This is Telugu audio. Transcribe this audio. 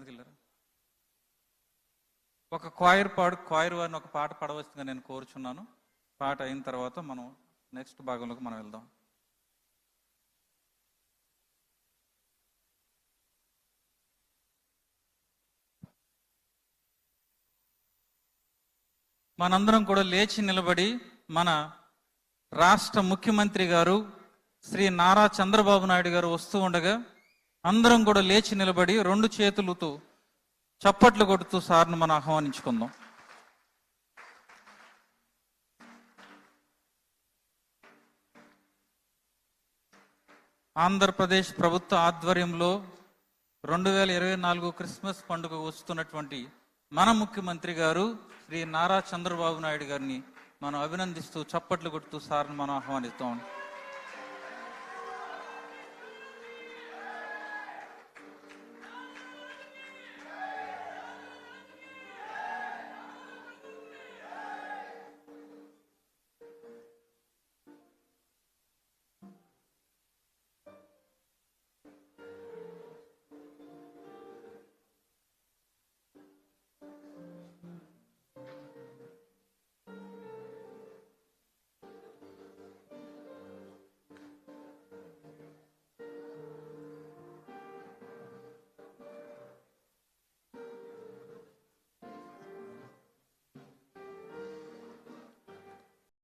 కిందకి వెళ్ళారు ఒక క్వాయిర్ పాడు క్వాయిర్ వారిని ఒక పాట పాడవచ్చుగా నేను కోరుచున్నాను. పాట అయిన తర్వాత మనం నెక్స్ట్ భాగంలోకి మనం వెళ్దాం. మనందరం కూడా లేచి నిలబడి మన రాష్ట్ర ముఖ్యమంత్రి గారు శ్రీ నారా చంద్రబాబు నాయుడు గారు వస్తూ ఉండగా అందరం కూడా లేచి నిలబడి రెండు చేతులతో చప్పట్లు కొడుతూ సార్ను మనం ఆహ్వానించుకుందాం. ఆంధ్రప్రదేశ్ ప్రభుత్వ ఆధ్వర్యంలో రెండు వేల ఇరవై నాలుగు క్రిస్మస్ పండుగ వస్తున్నటువంటి మన ముఖ్యమంత్రి గారు శ్రీ నారా చంద్రబాబు నాయుడు గారిని మనం అభినందిస్తూ చప్పట్లు కొడుతూ సార్ని మనం ఆహ్వానిస్తాం.